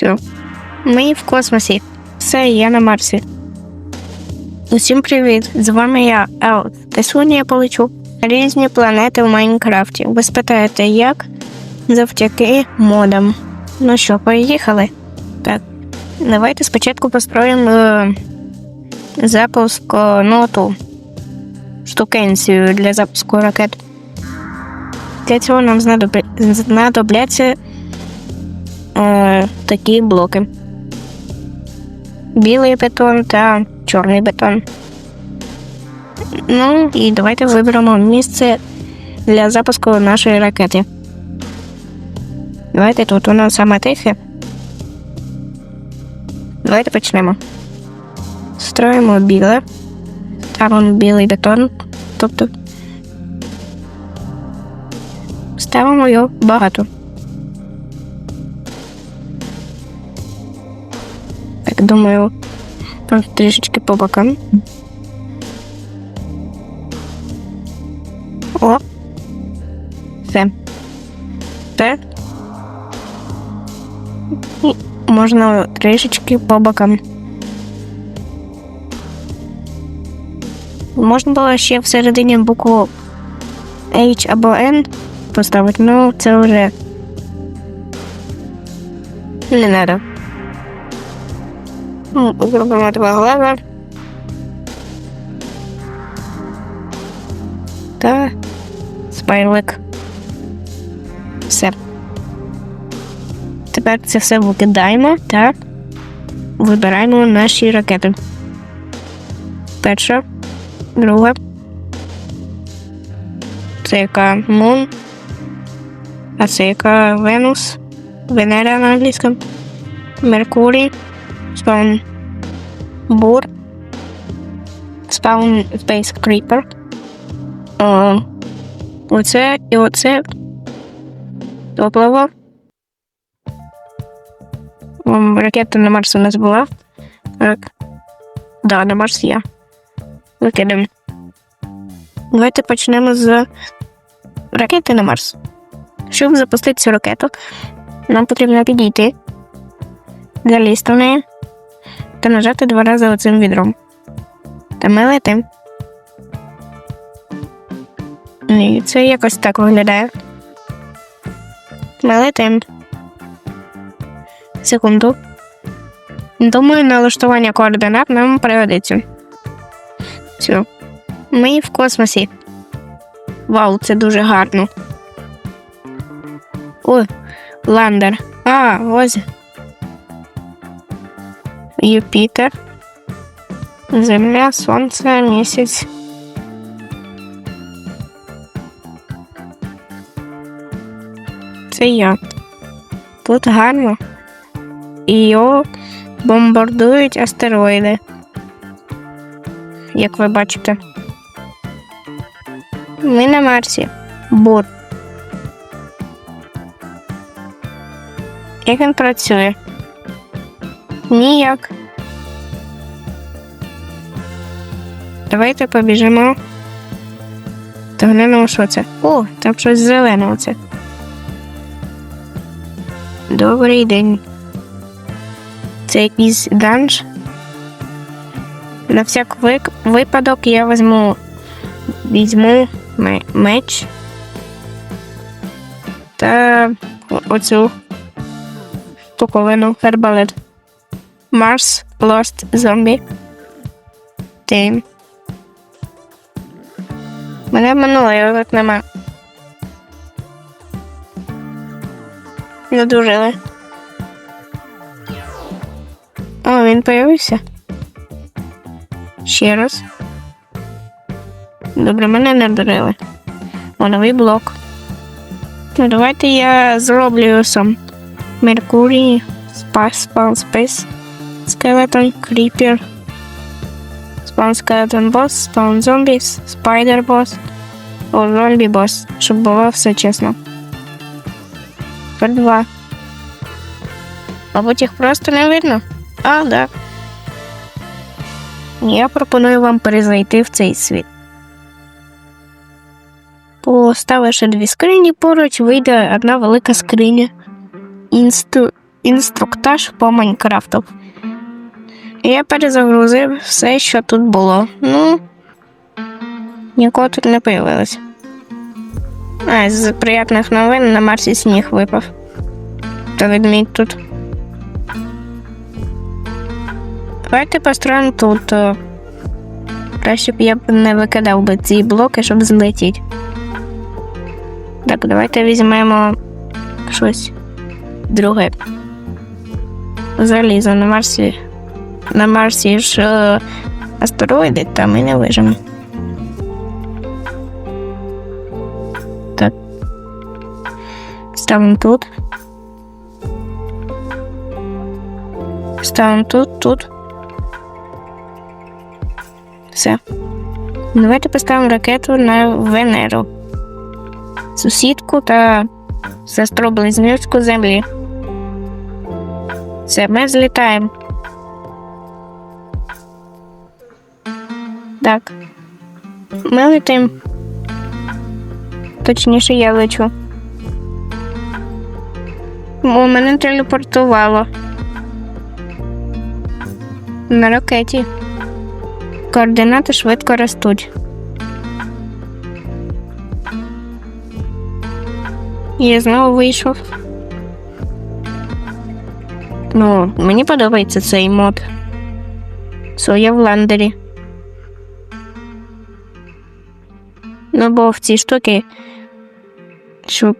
Все. Ми в космосі. Все, я на Марсі. Усім привіт! З вами я, Елт. Та сьогодні я полечу різні планети в Майнкрафті. Ви спитаєте, як? Завдяки модам. Ну що, поїхали? Так. Давайте спочатку построїмо е, запуск е, ну, ту штукенцію для запуску ракет. Для цього нам знадобляться е, такі блоки. Білий бетон та чорний бетон. Ну і давайте виберемо місце для запуску нашої ракети. Давайте тут у нас саме тихе. Давайте почнемо. Строїмо біле. Ставимо білий бетон. Тобто ставимо його багато. Думаю, трішечки по бокам. О. Все. Тепер можна трішечки по бокам. Можна було ще всередині букву H або N поставити, ну це вже не треба. Ну, Зробимо два глаза. Та спайлик. Все. Тепер це все викидаємо та вибираємо наші ракети. Перша, друга. Це яка Moon. А це яка Венус. Венера на англійському. Меркурій. Spawn Бур. Spawn Space Creeper. О, оце і оце. Топливо. Ракета на Марс у нас була. Так. Да, на Марс є. Викидаємо. Давайте почнемо з ракети на Марс. Щоб запустити цю ракету, нам потрібно підійти, залізти в неї та нажати два рази оцим відром. Та ми летим. І це якось так виглядає. Ми летим. Секунду. Думаю, налаштування координат нам пригодиться. Все. Ми в космосі. Вау, це дуже гарно. О, ландер. А, ось. Юпітер. Земля, Сонце, місяць. Це я. Тут гарно. І його бомбардують астероїди. Як ви бачите. Ми на Марсі. Бур. Як він працює? Ніяк. Давайте побіжимо. Та глянемо, що це. О, там щось зелене оце. Добрий день. Це якийсь данж. На всяк випадок я візьму візьму меч та оцю штуковину Herbalet. Mars Lost Zombie Team. Мене минуло, його тут нема. Надужили. О, він появився. Ще раз. Добре, мене не дурили. О, новий блок. Ну, давайте я зроблю сам. Меркурій, Spawn Space, Skeleton, Creeper, Spawn Skeleton Boss, Spawn Zombies, Spider Boss, о, Zombie Boss, щоб було все чесно. Тепер два. Мабуть, їх просто не видно. А, да. Я пропоную вам перезайти в цей світ. Поставивши дві скрині, поруч вийде одна велика скриня. Інсту... інструктаж по Майнкрафту. Я перезагрузив все, що тут було. Ну, нікого тут не появилось. А, з приятних новин на Марсі сніг випав. Та ведмідь тут. Давайте построїмо тут. о. Краще б я б не викидав би ці блоки, щоб злетіти. Так, давайте візьмемо щось друге. Залізо на Марсі. На Марсі ж е, астероїди, там ми не вижимо. Так. Ставимо тут. Ставимо тут, тут. Все. Давайте поставимо ракету на Венеру. Сусідку та сестру близнючку Землі. Все, ми злітаємо. Так. Ми летимо. Точніше, я лечу. О, мене телепортувало. На ракеті. Координати швидко ростуть. Я знову вийшов. Ну, мені подобається цей мод. Соя в ландері. Ну, бо в ці штуки, щоб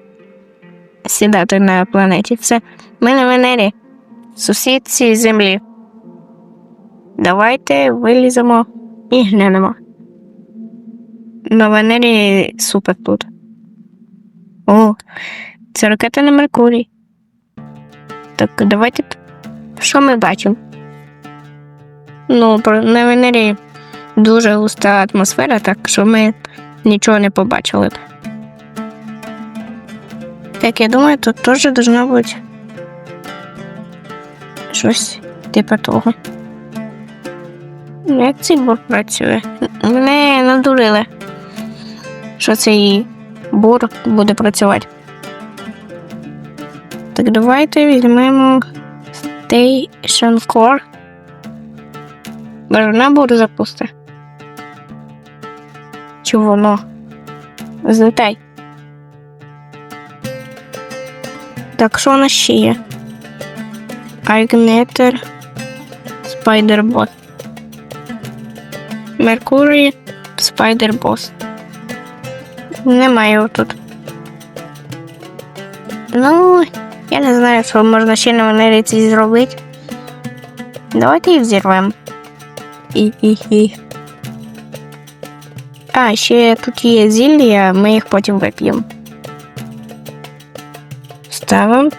сідати на планеті. Все. Ми на Венері. Сусідці землі. Давайте виліземо і глянемо. На Венері супер тут. О, це ракета на Меркурій. Так, давайте. Що ми бачимо? Ну, на Венері дуже густа атмосфера, так що ми нічого не побачили. Так, я думаю, тут теж должно бути щось типу того. Як цей бур працює? Мене надурили, що цей бур буде працювати. Так, давайте візьмемо Station Core. Може, вона бур запусти. Чи воно? Злетай. Так, що у нас ще є? Igniter Spider-Bot. Меркурій Spider-Boss. Немає тут. Ну, я не знаю, що можна ще на Венері ці зробити. Давайте їх взірвемо. І-і-і. А, ще тут є зілля, ми їх потім вип'ємо. Ставимо.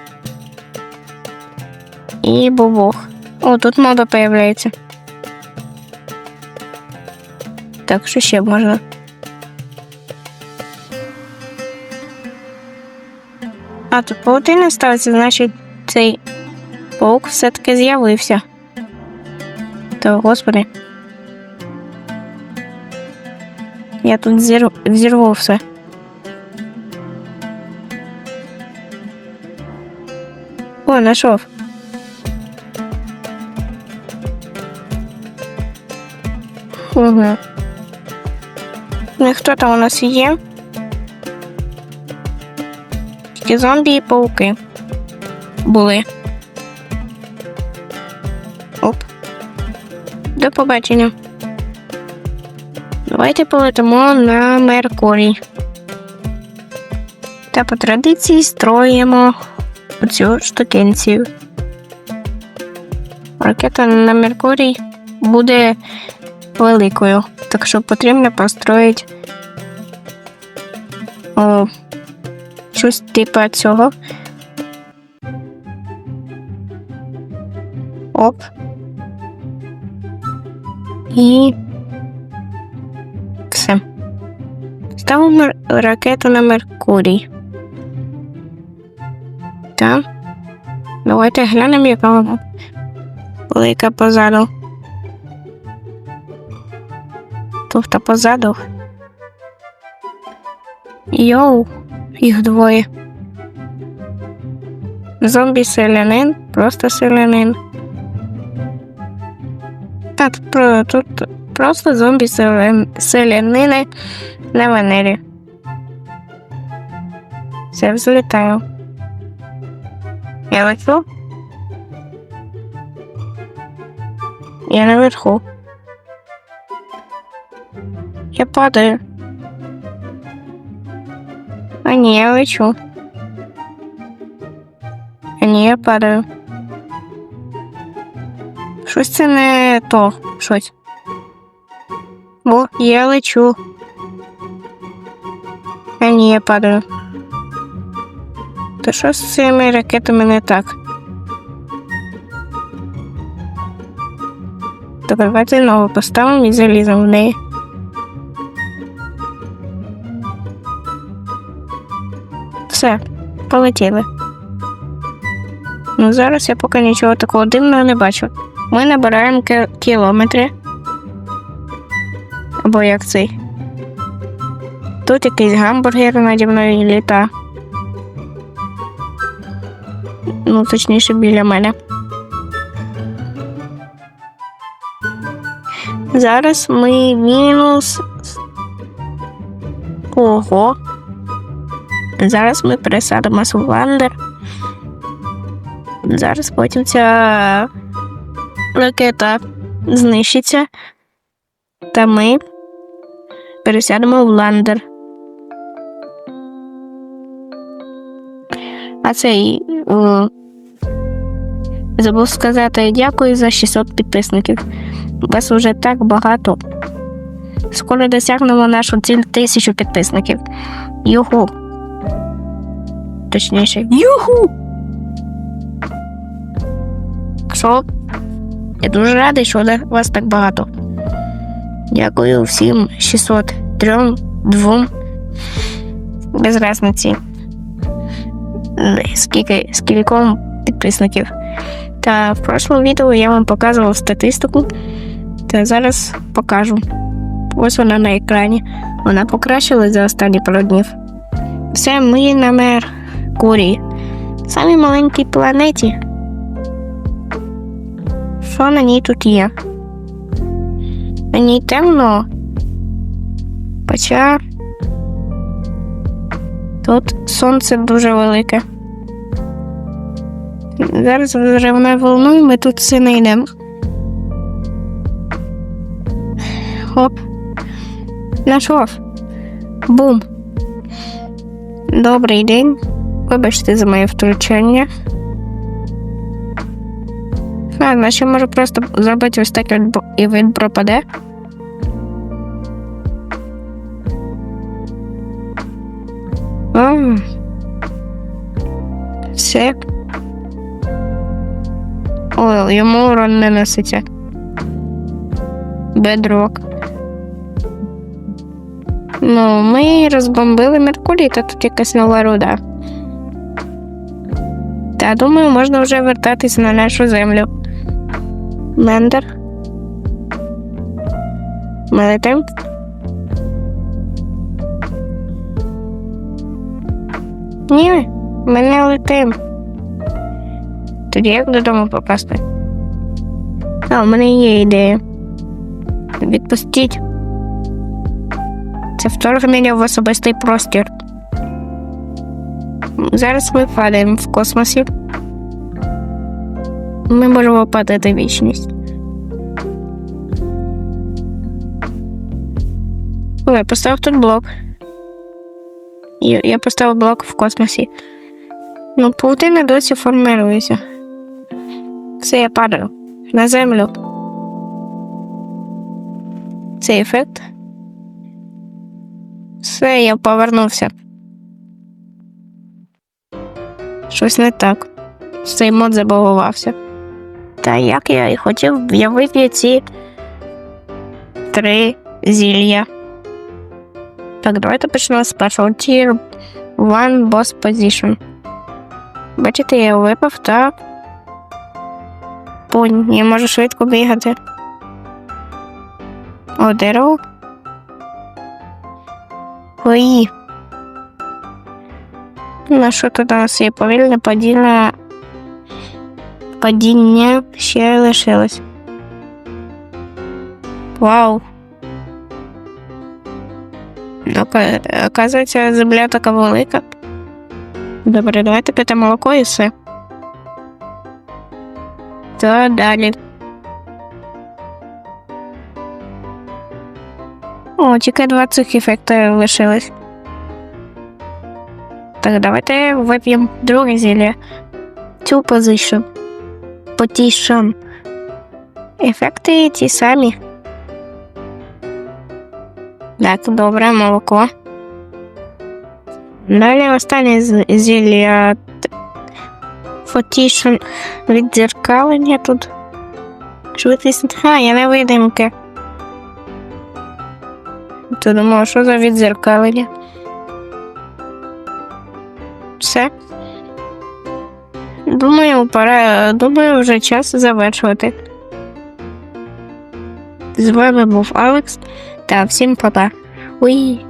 І бобох. О, тут мода появляється. Так, що ще можна? А, тут паутина ставиться, значить цей паук все-таки з'явився. Та господи. Я тут зір... взірву все. О, знайшов. Угу. Ну хто там у нас є? Тільки зомбі і пауки були. Оп. До побачення. Давайте полетимо на Меркурій. Та по традиції строїмо оцю штукенцію. Ракета на Меркурій буде великою, так що потрібно построїти о, щось типу цього. Оп. І Ставимо ракету на Меркурій. Так. Давайте глянемо, яка вона велика позаду. Тобто позаду. Йоу, їх двоє. Зомбі селянин, просто селянин. Та тут, просто зомбі селян, селянини на Венері. Все, взлітаю. Я лечу. Я наверху. Я падаю. А ні, я лечу. А ні, я падаю. Щось це не то. Щось. О, я лечу. Ні, я падаю. Та що з цими ракетами не так? Так, давайте нову поставимо і заліземо в неї. Все, полетіли. Ну, зараз я поки нічого такого дивного не бачу. Ми набираємо кілометри. Або як цей. Тут якийсь гамбургер наді мною літа. Ну, точніше, біля мене. Зараз ми мінус. Ого. Зараз ми пересадимось в ландер. Зараз потім ця ракета знищиться. Та ми пересядемо в ландер. А цей. е, Забув сказати дякую за 600 підписників. Вас вже так багато. Скоро досягнемо нашу ціль тисячу підписників. Юху. Точніше, юху! Що? Я дуже радий, що вас так багато. Дякую всім 600, 3, 2. Без разниці. Е, Скільки, скільком підписників. Та в прошлому відео я вам показував статистику. Та зараз покажу. Ось вона на екрані. Вона покращилась за останні пару днів. Все, ми на Меркурії. Самій маленькій планеті. Що на ній тут є? На ній темно. Хоча тут сонце дуже велике. Зараз взривна волну, і ми тут все не йдемо. Хоп. Нашов. Бум. Добрий день. Вибачте за моє втручання. А, значить, може просто зробити ось так і він- пропаде. Все. О, йому урон не носиться. Бедрок. Ну, ми розбомбили Меркурій, та тут якась нова руда. Та думаю, можна вже вертатись на нашу землю. Мендер. Ми летим. Ні, ми не летим. Тоді як додому попасти? А, у мене є ідея. Відпустіть. Це вторгнення в особистий простір. Зараз ми падаємо в космосі. Ми можемо падати вічність. Ой, я поставив тут блок. Я, поставив блок в космосі. Ну, паутина досі формирується. Все, я падаю. На землю. Цей ефект. Все, я повернувся. Щось не так. Цей мод забагувався. Та як я і хотів, я вип'ю ці три зілля. Так, давайте почнемо з першого. Tier 1 Boss Position. Бачите, я випав та. Понь, я можу швидко бігати. О, дерево. Ой. На що тут у нас є повільне падіння падіння ще лишилось. Вау. Ну, ка- оказується, земля така велика. Добре, давайте пити молоко і все. То далі. О, тільки два цих ефекти лишилось. Так, давайте вип'ємо друге зілля. Цю позицію. Потішон. Ефекти ті самі. Так, добре, молоко. Далі останнє з- зілля. Фотішн віддзеркалення тут. Швидкість. А, я не видимки. Ти думав, що за віддзеркалення? Все. Думаю, пора. Думаю, вже час завершувати. З вами був Алекс та всім па-па. Уї.